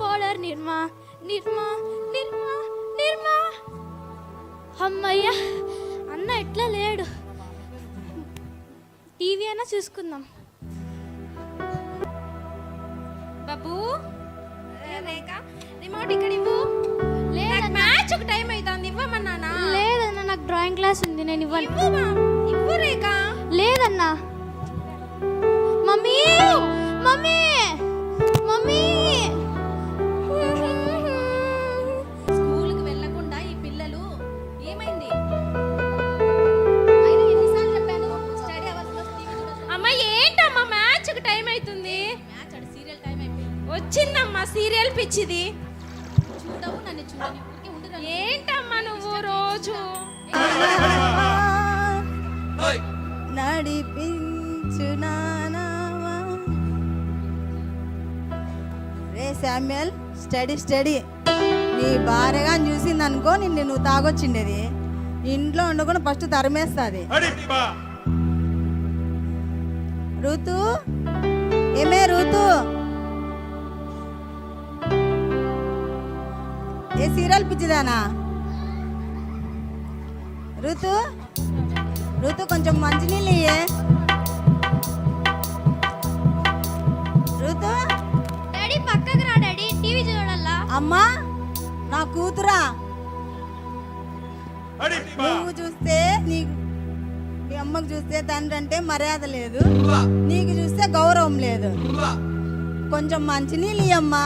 Powder Nirma. Nirma Nirma Nirma. అమ్మయ్య అన్న ఎట్లా లేడు? టీవీ అయినా చూసుకుందాం. బాబు? రిమోట్ ఇక్కడ ఇవ్వు. నాకు మ్యాచ్ ఒక టైం అవుతుంది ఇవ్వమన్నానా లేదన్నా నాకు డ్రాయింగ్ క్లాస్ ఉంది నేను ఇవ్వను. ఇవ్వు రేఖ. లేదన్నా. మమ్మీ! నడిపించు. రే శామ్యుయల్ స్టడీ స్టడీ. నీ భార్యగా చూసింది అనుకో నిన్ను నువ్వు తాగొచ్చిండేది. ఇంట్లో ఉండకుండా ఫస్ట్ తరిమేస్తుంది. ఋతు ఏమే ఋతు ఏ సీరియల్ పిచ్చిదానా? ఋతు ఋతు కొంచెం మంచినీళ్ళు ఇయ్యే ఋతు? డాడీ పక్కకు రా డాడీ టీవీ చూడాలా? అమ్మా నా కూతురా. నువ్వు చూస్తే నీకు మీ అమ్మకు చూస్తే తండ్రి అంటే మర్యాద లేదు. నీకు చూస్తే గౌరవం లేదు. కొంచెం మంచినీళ్ళు ఇయ్యమ్మా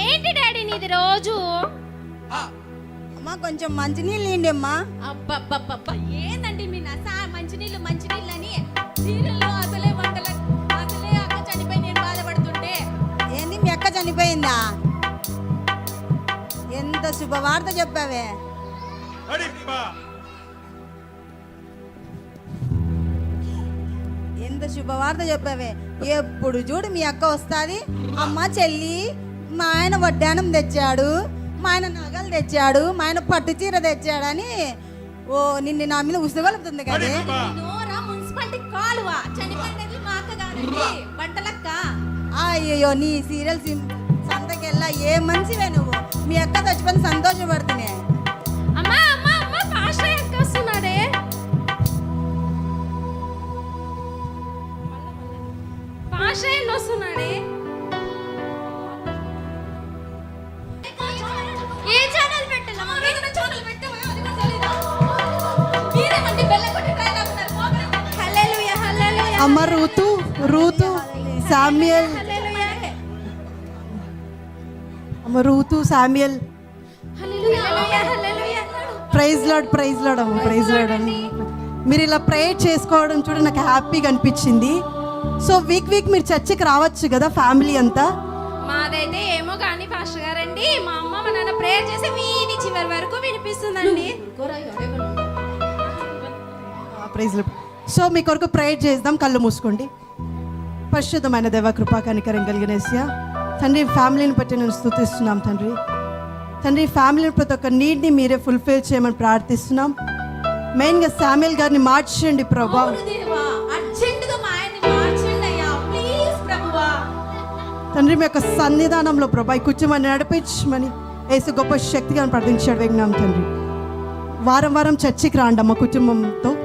ఏంటి డాడీ నీది రోజు? అమ్మా కొంచెం మంచినీళ్ళు ఇయ్యండి అమ్మా అబ్బబ్బబ్బబ్బ నస మంచినీళ్ళు మంచినీళ్ళు అని సీరియల్లో అసలే వంటల అసలే అక్క చనిపోయి నేను బాధపడుతుంటే. ఏంది మీ అక్క చనిపోయిందా? ఎంత శుభవార్త చెప్పావే. ఎంత శుభవార్త చెప్పావే. ఎప్పుడు చూడు మీ అక్క వస్తుంది. అమ్మ చెల్లి మా ఆయన వడ్డానం తెచ్చాడు. మా ఆయన నగలు తెచ్చాడు. మా ఆయన పట్టు చీర తెచ్చాడని ఓ నిన్ను నా మీద ఉసుగలుపుతుంది కదే నోరా మున్సిపాలిటీ కాలువ. చనిపోయినది మా అక్క కాదండి. వంటలక్క అయ్యో నీ సీరియల్ సంతకెళ్ళా ఏ మంచివే నువ్వు? మీ అక్క చచ్చిపోయిన సంతోషపడుతున్నాయి అమ్మా అమ్మా అమ్మా ఫాస్ట్ అక్క వస్తున్నాడే. ఫాస్ట్ అయ్యి వస్తున్నాడే. అమ్మ రూతు రూతు హల్లెలూయా అమ్మ రూతు అన్నాడు ప్రైజ్ లాడ్ ప్రైజ్ లాడ్ అమ్మ ప్రైజ్ లాడ్ అమ్మ. మీరు ఇలా ప్రేయర్ చేసుకోవడం చూడ నాకు హ్యాపీగా అనిపించింది. సో వీక్ వీక్ మీరు చర్చికి రావచ్చు కదా ఫ్యామిలీ అంతా. మాదైతే ఏమో కానీ పాస్టర్ గారండి మా అమ్మ మా నాన్న ప్రేయర్ చేసి వీని చివరి వరకు వినిపిస్తుందండి. ప్రైజ్ సో మీ కొరకు ప్రేయర్ చేద్దాం. కళ్ళు మూసుకోండి. పరిశుద్ధమైన దేవ కృపా కనికరం కలిగిన. తండ్రి ఫ్యామిలీని బట్టి నేను స్థుతిస్తున్నాం తండ్రి. తండ్రి ఫ్యామిలీని ప్రతి ఒక్క నీడ్ని మీరే ఫుల్ఫిల్ చేయమని ప్రార్థిస్తున్నాం. మెయిన్గా శామ్యుల్ గారిని మార్చండి ప్రభా తండ్రి మీ యొక్క సన్నిధానంలో ప్రభా ఈ కూర్చోమని నడిపించమని వేసి గొప్ప శక్తిగా ప్రార్థించాడు విజ్ఞానం తండ్రి. వారం వారం చర్చికి రాండి అమ్మ కుటుంబంతో.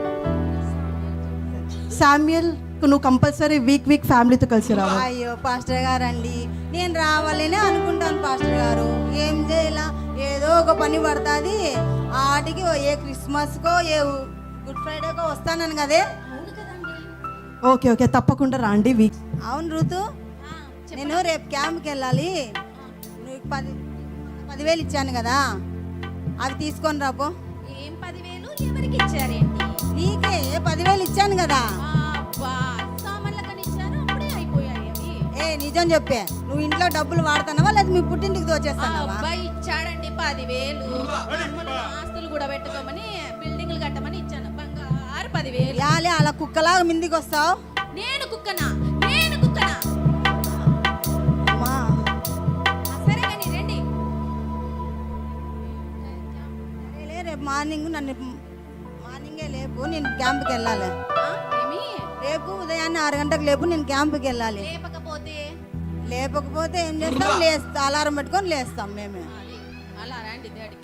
శామ్యుయల్ నువ్వు కంపల్సరీ వీక్ వీక్ ఫ్యామిలీతో కలిసి రావాలి. అయ్యో పాస్టర్ గారండి. నేను రావాలనే అనుకుంటాను పాస్టర్ గారు. ఏం చేయాలా? ఏదో ఒక పని పడుతుంది. ఆటికి ఏ క్రిస్మస్కో ఏ గుడ్ ఫ్రైడేకో వస్తానని కదే. ఓకే ఓకే తప్పకుండా రాండి వీక్. అవును ఋతు నేను రేపు క్యాంప్కి వెళ్ళాలి. నువ్వు పది పదివేలు ఇచ్చాను కదా. అవి తీసుకొని రాపో. ఏం పదివేలు? ఎవరికి ఇచ్చారేంటి నీకే పదివేలు ఇచ్చాను కదా. ఏ నిజం చెప్పే నువ్వు ఇంట్లో డబ్బులు వాడుతున్నావా? లేదా మీ పుట్టింటికి దోచేస్తావా అబ్బాయి ఇచ్చాడండి పదివేలు. ఆస్తులు కూడా పెట్టుకోమని బిల్డింగ్లు కట్టమని ఇచ్చాను. బంగారు పదివేలు. యాలే అలా కుక్కలాగా మిందికి వస్తావు? నేను కుక్కనా? నేను కుక్కనా? సరే కానీ రండి. సరేలే రేపు మార్నింగ్ నన్ను లేపు నేను క్యాంప్కి వెళ్ళాలి. ఏమి? రేపు ఉదయాన్నే ఆరు గంటలకు లేపు నేను క్యాంప్కి వెళ్ళాలి. లేపకపోతే? లేపకపోతే ఏం చేస్తాం? లేస్తా అలారం పెట్టుకొని లేస్తాం మేమే. అది అలా రండి డాడీకి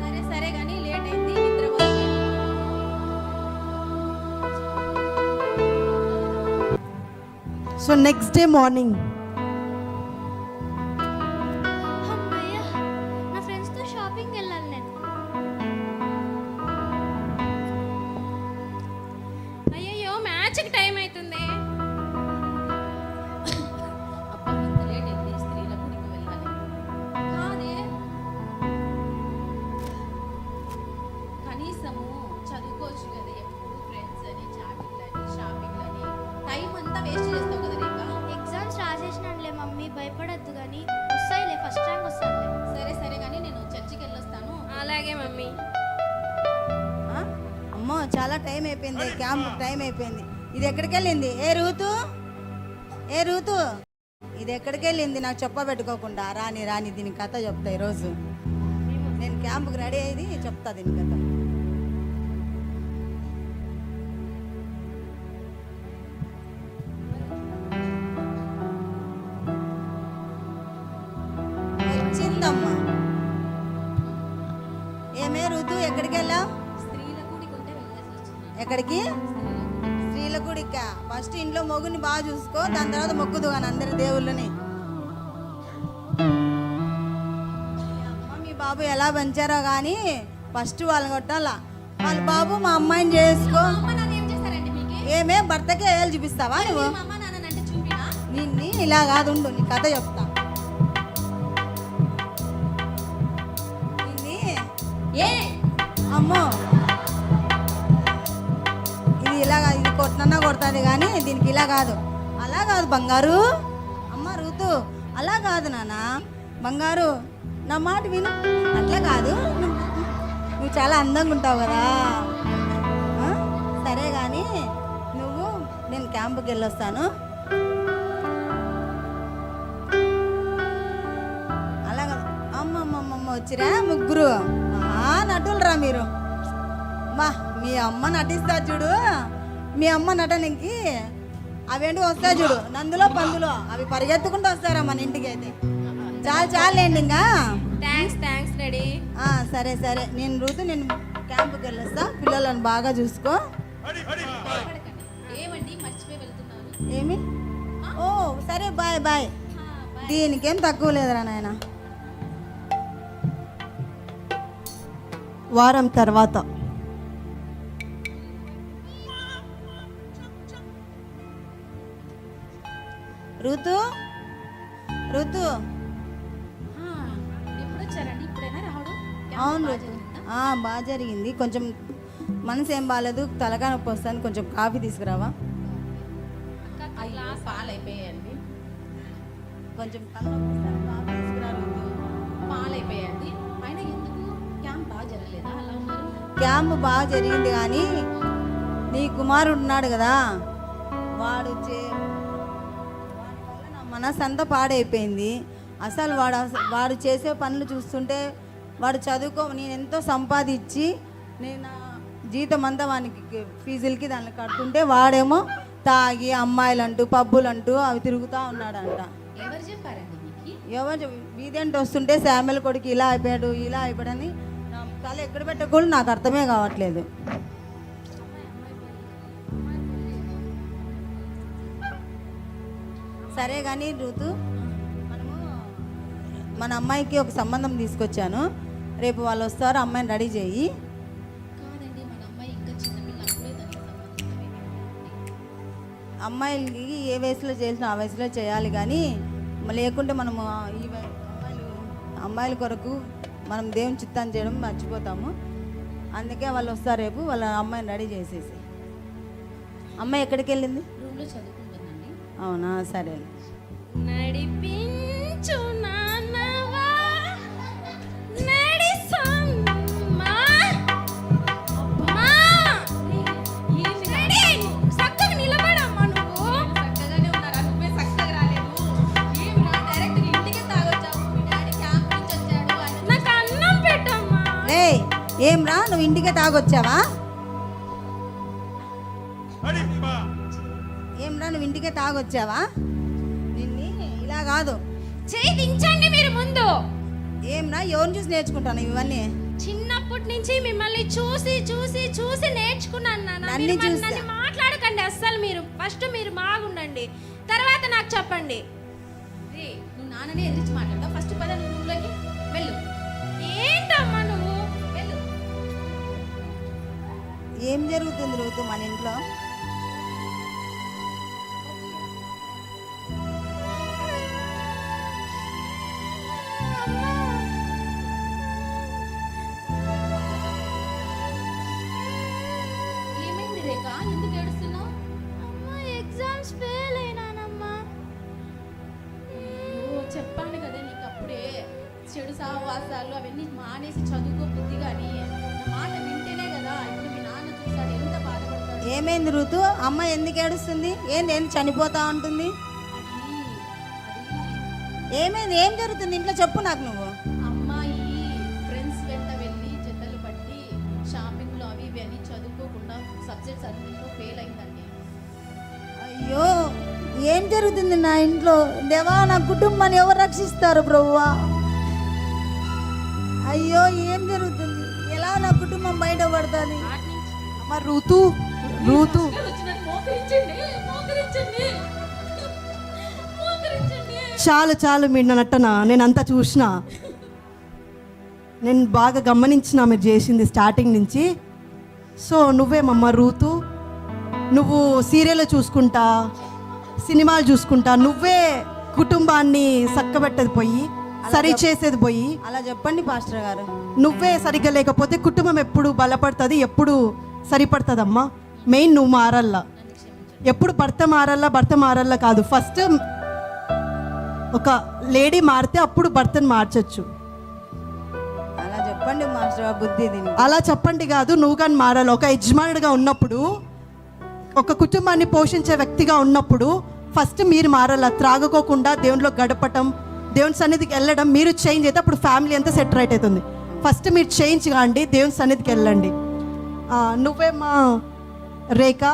సరే సరే కానీ లేట్ అయింది నిద్ర. So next day morning time అయిపోయింది. క్యాంప్ టైం అయిపోయింది. ఇది ఎక్కడికి వెళ్ళింది? ఏ రూతు? ఏ రూతు? ఇది ఎక్కడికి వెళ్ళింది? నాకు చెప్పబెట్టుకోకుండా. రాని రాని దీని కథ చెప్తా ఈరోజు. నేను క్యాంప్కి రెడీ అయ్యి చెప్తా దీని కథ. వచ్చిందమ్మా. ఏమే ఋతు ఎక్కడికి వెళ్ళావు? ఎక్కడికి? స్త్రీల గుడిక ఫస్ట్ ఇంట్లో మొగుని బాగా చూసుకో దాని తర్వాత మొక్కుదు కానీ అందరి దేవుళ్ళని. మీ బాబు ఎలా పెంచారో కానీ ఫస్ట్ వాళ్ళని కొట్టాలా. వాళ్ళ బాబు మా అమ్మాయిని చేసుకో. ఏమే భర్తకి వేయాలి చూపిస్తావా నువ్వు? నాన్న ఇలా కాదు ఉండు నీ కథ చెప్తా. నిన్ని అమ్మో. కొట్టనన్నా కొడుతుంది కానీ దీనికి ఇలా కాదు. అలా కాదు బంగారు. అమ్మ ఋతు అలా కాదు నాన్న. బంగారు నా మాట విను. అట్లా కాదు. నువ్వు చాలా అందంగా ఉంటావు కదా. సరే కానీ నువ్వు నేను క్యాంపుకి వెళ్ళొస్తాను. అలాగా అమ్మమ్మమ్మ వచ్చిరా ముగ్గురు. నటులరా మీరు. మా మీ అమ్మ నటిస్తా చూడు. మీ అమ్మ నటనకి అవేంటి వస్తా చూడు. నందులో పందులో. అవి పరిగెత్తుకుంటూ వస్తారా మన ఇంటికి అయితే. చాలు చాలండి ఇంకా. థ్యాంక్స్ థ్యాంక్స్ డాడీ ఆ, సరే సరే. నేను రూతు నేను క్యాంపుకి వెళ్ళొస్తా. పిల్లలను బాగా చూసుకో. ఏమండి? మర్చిపోయి వెళ్తున్నాను. ఏమి? ఓ సరే బాయ్ బాయ్. దీనికేం తక్కువ లేదురా నాయన. వారం తర్వాత. ఋతు? ఋతు? రావడం? క్యాంప్ అవును బాగా ఋతు. జరిగిందా? ఆ, బాగా జరిగింది. కొంచెం మనసు ఏం బాగాలేదు తలకాయ నొప్పి వస్తుంది. కొంచెం కాఫీ తీసుకురావా? పాలు అయిపోయాయండి కొంచెం తలనొప్పి వస్తుంది, కాఫీ తీసుకురా ఋతు. పాలు అయిపోయాయండి అయినా ఎందుకు? క్యాంప్ బాగా జరగలేదా? అలా ఉన్నారు? క్యాంప్ బాగా జరిగింది కానీ నీ కుమారుడు ఉన్నాడు కదా. వాడు చే మనసు అంతా పాడైపోయింది. అసలు వాడు వాడు చేసే పనులు చూస్తుంటే వాడు చదువుకో నేను ఎంతో సంపాదించి నేను జీతం అంతా వానికి ఫీజులకి దాన్ని కడుతుంటే వాడేమో తాగి అమ్మాయిలంటూ పబ్బులంటూ అవి తిరుగుతూ ఉన్నాడంట. ఎవరు వీధంటే వస్తుంటే శామ్యుల్ కొడుకు ఇలా అయిపోయాడు ఇలా అయిపోయాడని తల ఎక్కడ పెట్టకూడదు నాకు అర్థమే కావట్లేదు. సరే కానీ ఋతు మనము మన అమ్మాయికి ఒక సంబంధం తీసుకొచ్చాను. రేపు వాళ్ళు వస్తారు అమ్మాయిని రెడీ చేయి. అమ్మాయిలకి ఏ వయసులో చేసిన ఆ వయసులో చేయాలి కానీ లేకుంటే మనము ఈ అమ్మాయిలు అమ్మాయిల కొరకు మనం దేవుని చిత్తాన్ని చేయడం మర్చిపోతాము. అందుకే వాళ్ళు వస్తారు రేపు వాళ్ళ అమ్మాయిని రెడీ చేసేసి అమ్మాయి ఎక్కడికి వెళ్ళింది రూమ్లో చదువుకుంటుందండి అవునా? సరే నడిపించు నాన్నవా నడిసమ్మా? అమ్మా! ఏంటి చక్కగా తాగొచ్చావా? నిన్ని ఇలా కాదు. చేయి దించండి మీరు ముందు. ఏమన్నా ఎవరిని చూసి నేర్చుకుంటాను ఇవన్నీ? చిన్నప్పటి నుంచి మిమ్మల్ని చూసి చూసి చూసి నేర్చుకున్నాను నాన్న. మీరు. నన్ను మాట్లాడకండి అస్సలు మీరు. ఫస్ట్ మీరు బాగుండండి తర్వాత నాకు చెప్పండి. రే నువ్వు నాన్ననే ఎదిరించి మాట్లాడతావు. ఫస్ట్ పద నువ్వు రూమ్లోకి వెళ్ళు. ఏంటమ్మా నువ్వు? వెళ్ళు. ఏం జరుగుతుంది ఋతు మన ఇంట్లో? చెడు సహవాసాలు అవన్నీ మానేసి చదువుకో బుద్ధి కానీ మాట వింటేనే కదా ఇప్పుడు మీ నాన్న చూసాడు ఎంత బాధపడతాడు? ఏమైంది ఋతు అమ్మ ఎందుకు ఏడుస్తుంది? ఏంది ఏంది చనిపోతా ఉంటుంది ఏమైంది? ఏం జరుగుతుంది? ఇంట్లో చెప్పు నాకు నువ్వు. అమ్మాయి ఫ్రెండ్స్ వెంట వెళ్ళి జతలు పట్టి షాపింగ్లో అవి ఇవి అని చదువుకోకుండా సబ్జెక్ట్స్ అన్నింటిలో ఫెయిల్ అయిందండి. అయ్యో ఏం జరుగుతుంది నా ఇంట్లో? దేవా నా కుటుంబాన్ని ఎవరు రక్షిస్తారు ప్రభువా అయ్యో ఏం జరుగుతుంది? ఎలా నా కుటుంబం బయటపడుతుంది అమ్మ ఋతు ఋతు. చాలు చాలు మీరు నా నటన నేను అంతా చూసిన. నేను బాగా గమనించిన మీరు చేసింది స్టార్టింగ్ నుంచి. సో నువ్వేమమ్మా రూతు నువ్వు సీరియల్ చూసుకుంటా సినిమాలు చూసుకుంటా నువ్వే కుటుంబాన్ని సక్కబెట్టేది పోయి. సరి చేసేది పోయి అలా చెప్పండి పాస్టర్ గారు. నువ్వే సరిగ్గా లేకపోతే కుటుంబం ఎప్పుడు బలపడుతుంది ఎప్పుడు సరిపడుతుందమ్మా? మెయిన్ నువ్వు మారల్లా. ఎప్పుడు భర్త మారల్లా భర్త మారల్లా కాదు. ఫస్ట్ ఒక లేడీ మారితే అప్పుడు భర్తను మార్చొచ్చు. అలా చెప్పండి మాస్టర్ బుద్ధి అలా చెప్పండి కాదు నువ్వు కానీ మారాలి. ఒక యజమానుడిగా ఉన్నప్పుడు ఒక కుటుంబాన్ని పోషించే వ్యక్తిగా ఉన్నప్పుడు ఫస్ట్ మీరు మారాల. త్రాగకోకుండా దేవునిలో గడపటం దేవుని సన్నిధికి వెళ్ళడం మీరు చేంజ్ అయితే అప్పుడు ఫ్యామిలీ అంతా సెట్ రైట్ అవుతుంది. ఫస్ట్ మీరు చేంజ్ కాండి దేవుని సన్నిధికి వెళ్ళండి. నువ్వే మా రేఖ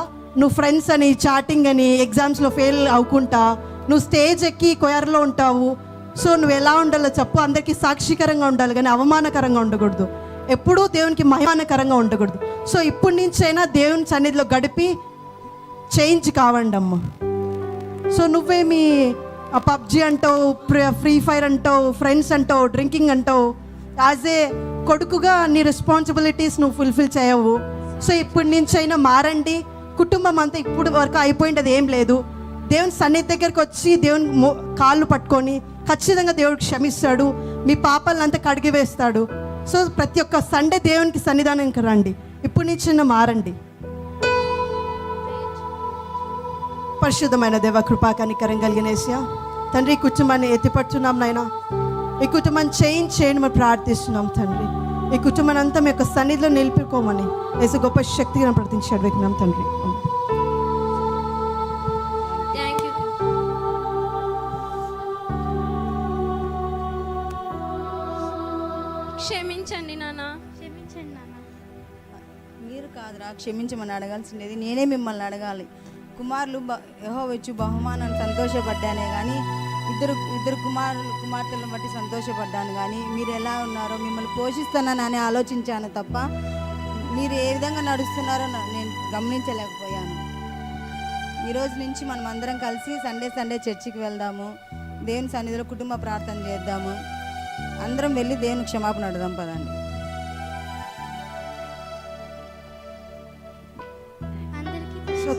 నువ్వు ఫ్రెండ్స్ అని చాటింగ్ అని ఎగ్జామ్స్లో ఫెయిల్ అవ్వకుంటా నువ్వు స్టేజ్ ఎక్కి కొయర్లో ఉంటావు. సో నువ్వు ఎలా ఉండాలో చెప్పు. అందరికీ సాక్షికరంగా ఉండాలి కానీ అవమానకరంగా ఉండకూడదు. ఎప్పుడూ దేవునికి మహిమానకరంగా ఉండకూడదు. సో ఇప్పటి నుంచైనా దేవుని సన్నిధిలో గడిపి చేంజ్ కావండమ్మా. సో నువ్వేమి పబ్జి అంటావు ఫ్రీ ఫైర్ అంటావు ఫ్రెండ్స్ అంటావు డ్రింకింగ్ అంటావు యాజ్ ఏ కొడుకుగా నీ రెస్పాన్సిబిలిటీస్ నువ్వు ఫుల్ఫిల్ చేయవు. సో ఇప్పటి నుంచి అయినా మారండి. కుటుంబం అంతా ఇప్పుడు వరకు అయిపోయింది ఏం లేదు. దేవుని సన్నిధి దగ్గరికి వచ్చి దేవుని కాళ్ళు పట్టుకొని ఖచ్చితంగా దేవుడు క్షమిస్తాడు. మీ పాపాలంతా కడిగి వేస్తాడు సో ప్రతి ఒక్క సండే దేవునికి సన్నిధానం రండి. ఇప్పటి నుంచి అయినా మారండి. పరిశుద్ధమైన దేవ కృపా కనికరం కలిగిన యేసయ్య, తండ్రి ఈ కుటుంబాన్ని ఎత్తిపడుతున్నాం నాయన. ఈ కుటుంబాన్ని చేంజ్ చేయండి మనం ప్రార్థిస్తున్నాం తండ్రి. ఈ కుటుంబాన్ని అంతా మీ యొక్క సన్నిధిలో నిలిపికోమని వేసే గొప్ప శక్తిగా ప్రార్థించాడు వెకినాం తండ్రి. థ్యాంక్ యూ క్షమించండి నాన్న. క్షమించండి నాన్న. మీరు కాదురా క్షమించమని అడగాల్సిండేది నేనే మిమ్మల్ని అడగాలి. కుమారులు బ యహో వచ్చి బహుమానాన్ని సంతోషపడ్డానే కానీ ఇద్దరు ఇద్దరు కుమారులు కుమార్తెలను బట్టి సంతోషపడ్డాను కానీ మీరు ఎలా ఉన్నారో మిమ్మల్ని పోషిస్తున్నానని ఆలోచించాను తప్ప మీరు ఏ విధంగా నడుస్తున్నారో నేను గమనించలేకపోయాను. ఈరోజు నుంచి మనం అందరం కలిసి సండే సండే చర్చికి వెళ్దాము. దేవుని సన్నిధిలో కుటుంబ ప్రార్థన చేద్దాము. అందరం వెళ్ళి దేవుని క్షమాపణ అడదాం పదండి.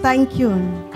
అందరికీ సో థ్యాంక్ యూ అండి